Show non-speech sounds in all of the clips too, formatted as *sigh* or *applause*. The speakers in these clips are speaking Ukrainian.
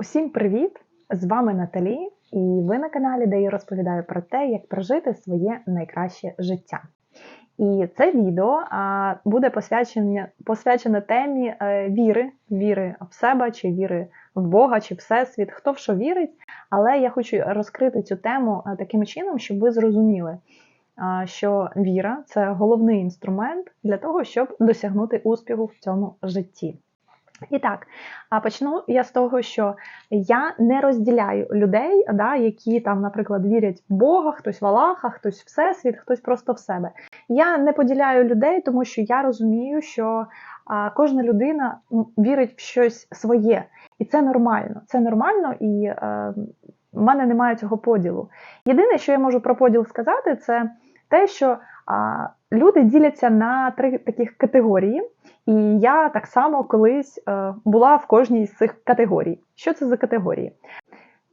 Усім привіт! З вами Наталі, і ви на каналі, де я розповідаю про те, як прожити своє найкраще життя. І це відео буде посвячене, посвячене темі е, віри, віри в себе, чи віри в Бога, чи Всесвіт, хто в що вірить. Але я хочу розкрити цю тему е, таким чином, щоб ви зрозуміли, що віра це головний інструмент для того, щоб досягнути успіху в цьому житті. І так, почну я з того, що я не розділяю людей, да, які там, наприклад, вірять в Бога, хтось в Аллаха, хтось в Всесвіт, хтось просто в себе. Я не поділяю людей, тому що я розумію, що а, кожна людина вірить в щось своє, і це нормально. Це нормально, і е, в мене немає цього поділу. Єдине, що я можу про поділ сказати, це те, що а, люди діляться на три таких категорії. І я так само колись е, була в кожній з цих категорій. Що це за категорії?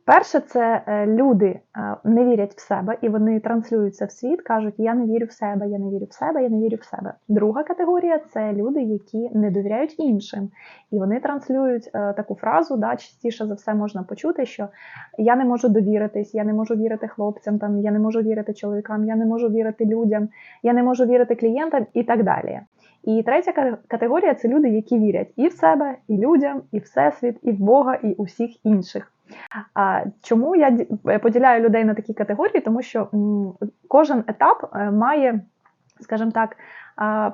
Перше, це е, люди е, не вірять в себе і вони транслюються в світ, кажуть, я не вірю в себе, я не вірю в себе, я не вірю в себе. Друга категорія це люди, які не довіряють іншим. І вони транслюють таку фразу, да, частіше за все можна почути, що я не можу довіритись, я не можу вірити хлопцям, там, я не можу вірити чоловікам, я не можу вірити людям, я не можу вірити клієнтам і так далі. І третя категорія це люди, які вірять і в себе, і людям, і всесвіт, і в Бога, і у всіх інших. Чому я поділяю людей на такі категорії? Тому що кожен етап е, має, скажімо так,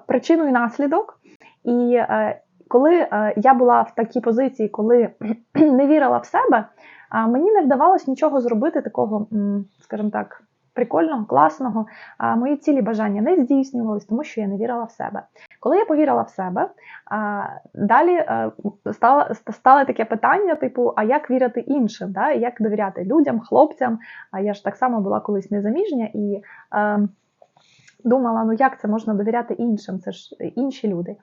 причину і наслідок. І е, коли е, я була в такій позиції, коли *clears throat* не вірила в себе, мені не вдавалось нічого зробити такого, скажімо так, прикольного, класного. А мої цілі бажання не здійснювались, тому що я не вірила в себе. Коли я повірила в себе, далі е, стало, стало таке питання: типу, а як вірити іншим? Да? Як довіряти людям, хлопцям? А я ж так само була колись незаміжня і е, думала, ну як це можна довіряти іншим? Це ж інші люди.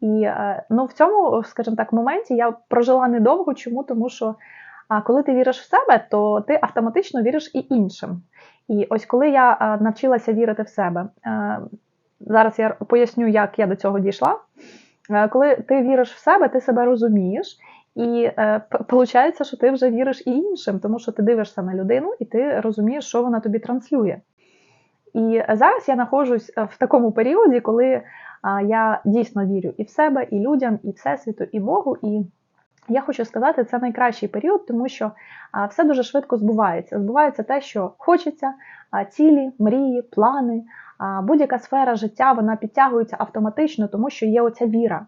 І е, ну, в цьому, скажімо так, моменті я прожила недовго. Чому? Тому що а коли ти віриш в себе, то ти автоматично віриш і іншим. І ось коли я навчилася вірити в себе, зараз я поясню, як я до цього дійшла. Коли ти віриш в себе, ти себе розумієш, і виходить, що ти вже віриш і іншим, тому що ти дивишся на людину і ти розумієш, що вона тобі транслює. І зараз я знаходжусь в такому періоді, коли я дійсно вірю і в себе, і людям, і Всесвіту, і Богу. І я хочу сказати, це найкращий період, тому що все дуже швидко збувається. Збувається те, що хочеться, цілі, мрії, плани. Будь-яка сфера життя вона підтягується автоматично, тому що є оця віра.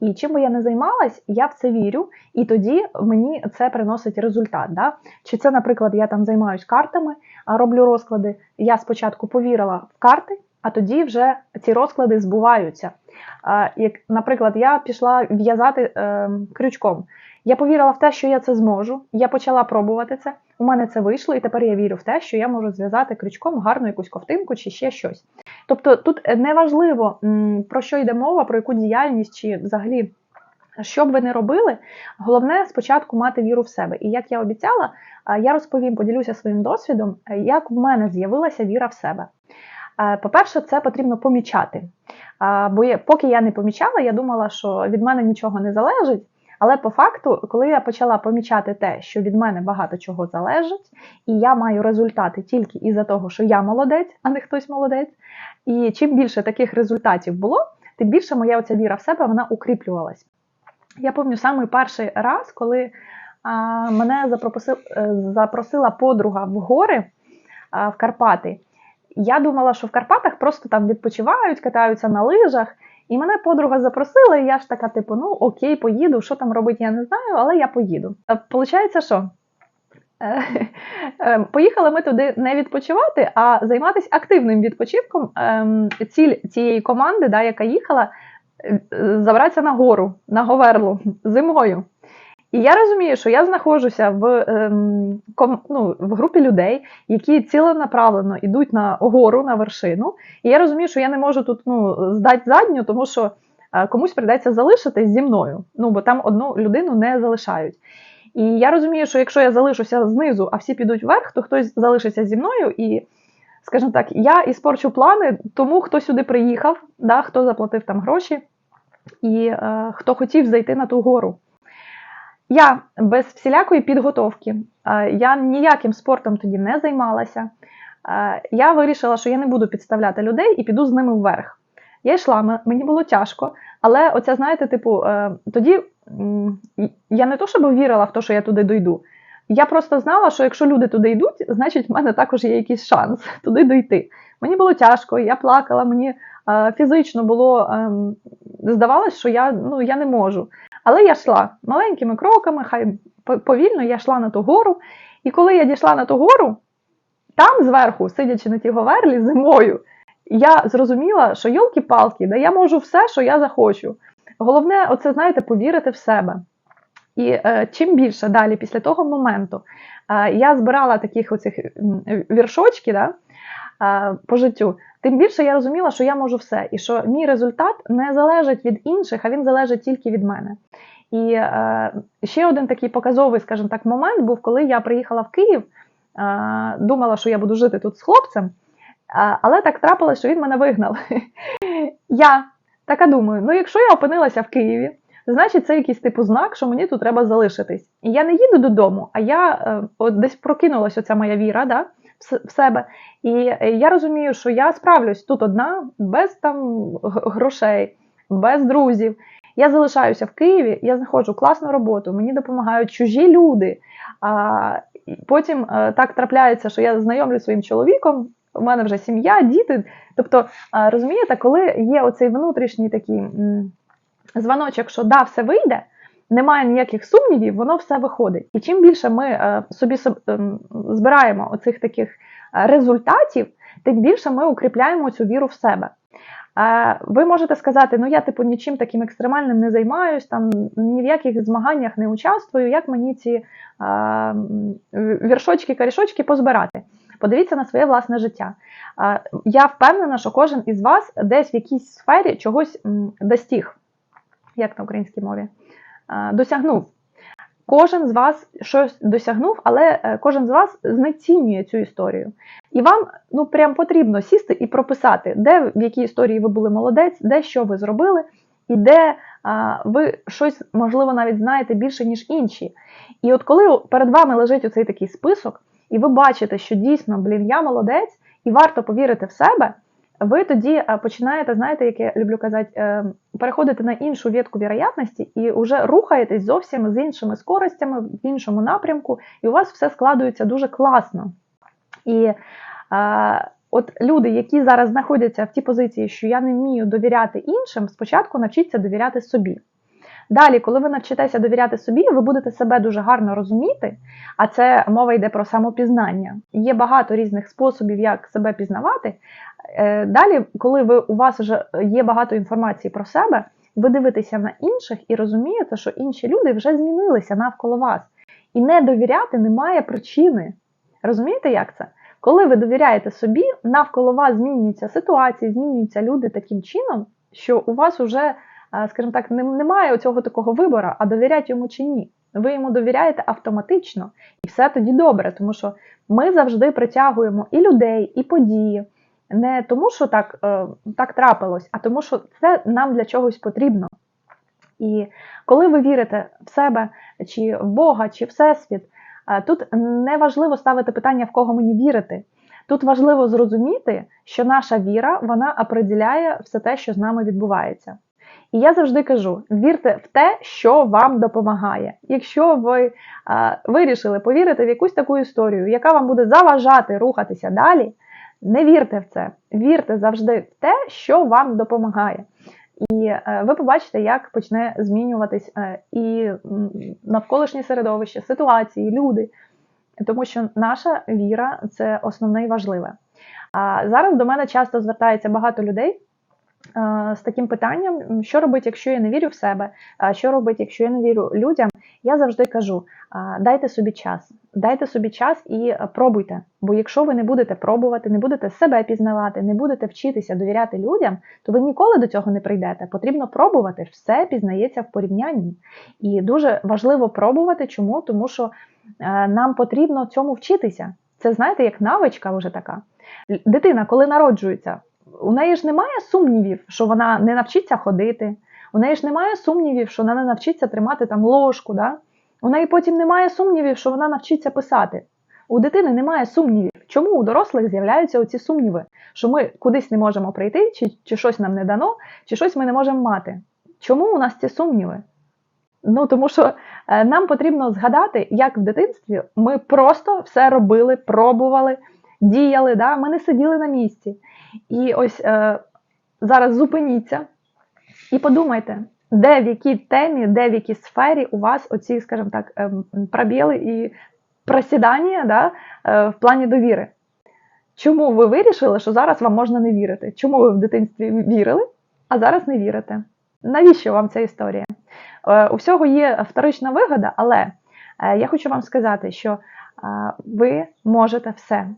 І чим би я не займалась, я в це вірю, і тоді мені це приносить результат. Да? Чи це, наприклад, я там займаюсь картами, роблю розклади. Я спочатку повірила в карти, а тоді вже ці розклади збуваються. Як, Наприклад, я пішла в'язати е, крючком. Я повірила в те, що я це зможу. Я почала пробувати це. У мене це вийшло, і тепер я вірю в те, що я можу зв'язати крючком гарну якусь ковтинку чи ще щось. Тобто тут не важливо, про що йде мова, про яку діяльність чи взагалі. Що б ви не робили, головне спочатку мати віру в себе. І як я обіцяла, я розповім, поділюся своїм досвідом, як в мене з'явилася віра в себе. По-перше, це потрібно помічати. Бо поки я не помічала, я думала, що від мене нічого не залежить. Але по факту, коли я почала помічати те, що від мене багато чого залежить, і я маю результати тільки із-за того, що я молодець, а не хтось молодець. І чим більше таких результатів було, тим більше моя оця віра в себе вона укріплювалась. Я пам'ятаю самий перший раз, коли а, мене запросила, е, подруга в гори а, в Карпати. Я думала, що в Карпатах просто там відпочивають, катаються на лижах. І мене подруга запросила, і я ж така, типу, ну окей, поїду. Що там робити, я не знаю, але я поїду. Е, получається, що? Е, *laughs* е, поїхали ми туди не відпочивати, а займатися активним відпочинком. Ем, ціль цієї команди, да, яка їхала, забратися на гору, на Говерлу зимою. І я розумію, що я знаходжуся в ем, ком, ну, в групі людей, які ціленаправленно йдуть на гору, на вершину. І я розумію, що я не можу тут ну, здати задню, тому що е, комусь прийдеться залишитись зі мною. Ну, бо там одну людину не залишають. І я розумію, що якщо я залишуся знизу, а всі підуть вверх, то хтось залишиться зі мною і. Скажімо так, я іспорчу плани тому, хто сюди приїхав, да, хто заплатив там гроші, і е, хто хотів зайти на ту гору. Я без всілякої підготовки, е, я ніяким спортом тоді не займалася. Е, Я вирішила, що я не буду підставляти людей і піду з ними вверх. Я йшла, мені було тяжко, але оця, знаєте, типу, е, тоді я не то, щоб вірила в те, що я туди дойду. Я просто знала, що якщо люди туди йдуть, значить в мене також є якийсь шанс *laughs* туди дойти. Мені було тяжко, я плакала, мені фізично було ем, здавалось, що я, ну, я не можу. Але я йшла маленькими кроками, хай повільно я йшла на ту гору. І коли я дійшла на ту гору, там зверху, сидячи на тій говерлі зимою, я зрозуміла, що йолки-палки, да я можу все, що я захочу. Головне, оце, знаєте, повірити в себе. І е, чим більше далі, після того моменту, е, я збирала таких оцих віршочки да, по життю, тим більше я розуміла, що я можу все, і що мій результат не залежить від інших, а він залежить тільки від мене. І е, ще один такий показовий, скажімо так, момент був, коли я приїхала в Київ, е, думала, що я буду жити тут з хлопцем, е, але так трапилось, що він мене вигнав. *laughs* Я така думаю: ну якщо я опинилася в Києві, значить це якийсь типу знак, що мені тут треба залишитись. І я не їду додому, а я е, от десь прокинулася оця моя віра да, в себе. І е, я розумію, що я справлюсь тут одна, без там грошей, без друзів. Я залишаюся в Києві, я знаходжу класну роботу, мені допомагають чужі люди. А, потім е, так трапляється, що я знайомлюсь зі своїм чоловіком, у мене вже сім'я, діти. Тобто, е, розумієте, коли є оцей внутрішній такий м, дзвоночок, що да, все вийде, немає ніяких сумнівів, воно все виходить. І чим більше ми е, собі ем, збираємо оцих таких е, результатів, тим більше ми укріпляємо цю віру в себе. Е, Ви можете сказати, ну я типу нічим таким екстремальним не займаюсь, там ні в яких змаганнях не участвую, як мені ці е, віршочки, карішочки позбирати. Подивіться на своє власне життя. Е, Я впевнена, що кожен із вас десь в якійсь сфері чогось достіг, як на українській мові, досягнув. Кожен з вас щось досягнув, але е, кожен з вас знецінює цю історію. І вам ну прям потрібно сісти і прописати, де в якій історії ви були молодець, де що ви зробили, і де а, ви щось, можливо, навіть знаєте більше, ніж інші. І от коли перед вами лежить оцей такий список, і ви бачите, що дійсно, блін, я молодець, і варто повірити в себе, ви тоді починаєте, знаєте, як я люблю казати, е, переходити на іншу ветку віроятності і вже рухаєтесь зовсім з іншими скоростями, в іншому напрямку, і у вас все складується дуже класно. І от люди, які зараз знаходяться в тій позиції, що я не вмію довіряти іншим, спочатку навчіться довіряти собі. Далі, коли ви навчитеся довіряти собі, ви будете себе дуже гарно розуміти, а це мова йде про самопізнання. Є багато різних способів, як себе пізнавати. Е, Далі, коли ви, у вас вже є багато інформації про себе, ви дивитеся на інших і розумієте, що інші люди вже змінилися навколо вас. І не довіряти немає причини. Розумієте, як це? Коли ви довіряєте собі, навколо вас змінюються ситуації, змінюються люди таким чином, що у вас вже, скажімо так, немає оцього такого вибору, а довіряти йому чи ні. Ви йому довіряєте автоматично, і все тоді добре, тому що ми завжди притягуємо і людей, і події. Не тому, що так, е, так трапилось, а тому, що це нам для чогось потрібно. І коли ви вірите в себе, чи в Бога, чи в Всесвіт, е, тут не важливо ставити питання, в кого мені вірити. Тут важливо зрозуміти, що наша віра вона определяє все те, що з нами відбувається. І я завжди кажу: вірте в те, що вам допомагає. Якщо ви е, вирішили повірити в якусь таку історію, яка вам буде заважати рухатися далі, не вірте в це. Вірте завжди в те, що вам допомагає. І е, ви побачите, як почне змінюватись е, і навколишнє середовище, ситуації, люди. Тому що наша віра це основне і важливе. А зараз до мене часто звертається багато людей з таким питанням, що робити, якщо я не вірю в себе, що робити, якщо я не вірю людям. Я завжди кажу: дайте собі час, дайте собі час і е, пробуйте. Бо якщо ви не будете пробувати, не будете себе пізнавати, не будете вчитися довіряти людям, то ви ніколи до цього не прийдете. Потрібно пробувати. Все пізнається в порівнянні. І дуже важливо пробувати. Чому? Тому що е, нам потрібно цьому вчитися. Це знаєте, як навичка вже така. Дитина, коли народжується, у неї ж немає сумнівів, що вона не навчиться ходити. У неї ж немає сумнівів, що вона не навчиться тримати там ложку. Да? У неї потім немає сумнівів, що вона навчиться писати. У дитини немає сумнівів. Чому у дорослих з'являються оці сумніви, що ми кудись не можемо прийти, чи, чи щось нам не дано, чи щось ми не можемо мати? Чому у нас ці сумніви? Ну тому що е, нам потрібно згадати, як в дитинстві ми просто все робили, пробували, діяли. Да? Ми не сиділи на місці. І ось е, зараз зупиніться і подумайте, де в якій темі, де в якій сфері у вас оці, скажімо так, ем, пробіли і просідання да, е, в плані довіри. Чому ви вирішили, що зараз вам можна не вірити? Чому ви в дитинстві вірили, а зараз не вірите? Навіщо вам ця історія? Е, У всього є вторична вигода, але е, я хочу вам сказати, що е, ви можете все.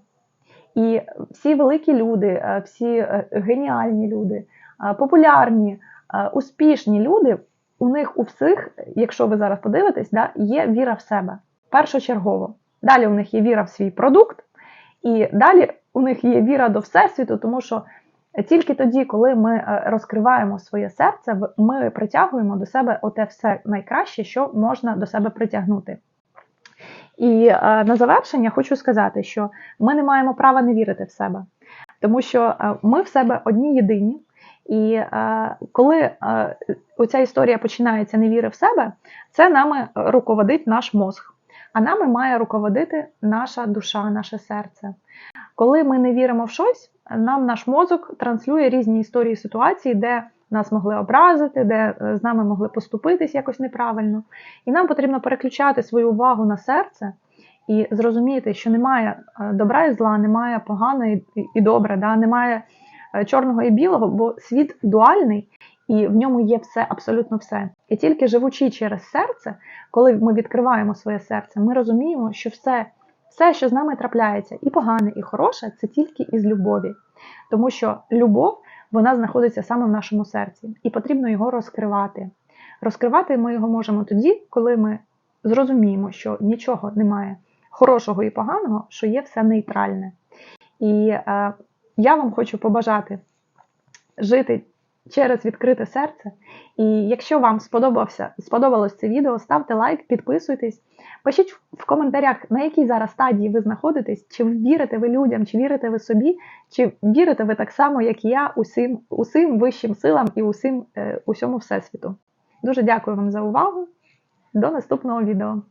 І всі великі люди, е, всі е, геніальні люди, е, популярні, успішні люди, у них у всіх, якщо ви зараз подивитесь, да, є віра в себе першочергово. Далі у них є віра в свій продукт, і далі у них є віра до Всесвіту, тому що тільки тоді, коли ми розкриваємо своє серце, ми притягуємо до себе оте все найкраще, що можна до себе притягнути. І е, на завершення хочу сказати, що ми не маємо права не вірити в себе, тому що е, ми в себе одні єдині. І е, коли е, оця історія починається не віри в себе, це нами руководить наш мозг, а нами має руководити наша душа, наше серце. Коли ми не віримо в щось, нам наш мозок транслює різні історії ситуації, де нас могли образити, де е, з нами могли поступитись якось неправильно. І нам потрібно переключати свою увагу на серце і зрозуміти, що немає е, добра і зла, немає погано і, добре, да? немає е, чорного і білого, бо світ дуальний. І в ньому є все, абсолютно все. І тільки живучи через серце, коли ми відкриваємо своє серце, ми розуміємо, що все, все, що з нами трапляється, і погане, і хороше, це тільки із любові. Тому що любов вона знаходиться саме в нашому серці, і потрібно його розкривати. Розкривати ми його можемо тоді, коли ми зрозуміємо, що нічого немає хорошого і поганого, що є все нейтральне. І е, я вам хочу побажати жити через відкрите серце. І якщо вам сподобався, сподобалось це відео, ставте лайк, підписуйтесь. Пишіть в коментарях, на якій зараз стадії ви знаходитесь, чи вірите ви людям, чи вірите ви собі, чи вірите ви так само, як я, усім, усім вищим силам і усім, е, усьому всесвіту. Дуже дякую вам за увагу. До наступного відео.